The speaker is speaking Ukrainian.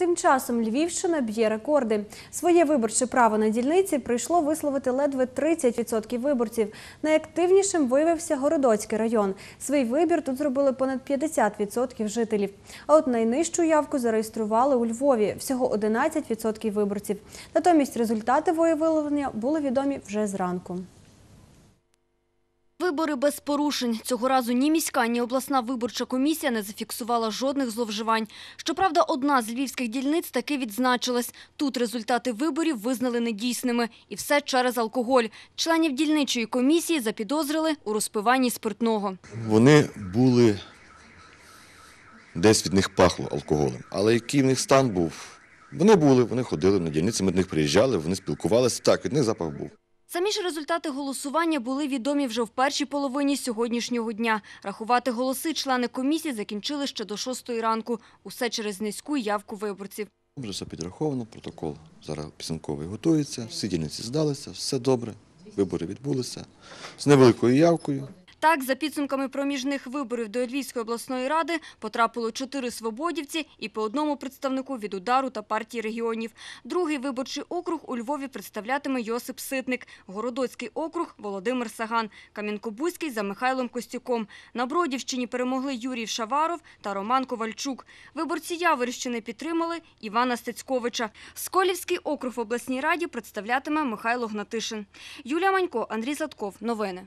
Тим часом Львівщина б'є рекорди. Своє виборче право на дільниці прийшло висловити ледве 30% виборців. Найактивнішим виявився Городоцький район. Свій вибір тут зробили понад 50% жителів. А от найнижчу явку зареєстрували у Львові – всього 11% виборців. Натомість результати волевиявлення були відомі вже зранку. Вибори без порушень. Цього разу ні міська, ні обласна виборча комісія не зафіксувала жодних зловживань. Щоправда, одна з львівських дільниць таки відзначилась. Тут результати виборів визнали недійсними. І все через алкоголь. Членів дільничої комісії запідозрили у розпиванні спиртного. Вони були, десь від них пахло алкоголем. Але який в них стан був? Вони були, вони ходили на дільниці, ми до них приїжджали, вони спілкувалися. Так, від них запах був. Самі ж результати голосування були відомі вже в першій половині сьогоднішнього дня. Рахувати голоси члени комісії закінчили ще до шостої ранку. Усе через низьку явку виборців. Вже все підраховано, протокол зараз підсумковий готується, всі дільниці здалися, все добре. Вибори відбулися з невеликою явкою. Так, за підсумками проміжних виборів до Львівської обласної ради потрапило чотири свободівці і по одному представнику від удару та партії регіонів. Другий виборчий округ у Львові представлятиме Йосип Ситник, Городоцький округ – Володимир Саган, Кам'янкобузький – за Михайлом Костюком. На Бродівщині перемогли Юрій Шаваров та Роман Ковальчук. Виборці Яворівщини підтримали Івана Стецьковича. Сколівський округ в обласній раді представлятиме Михайло Гнатишин. Юлія Манько, Андрій Садков. Новини.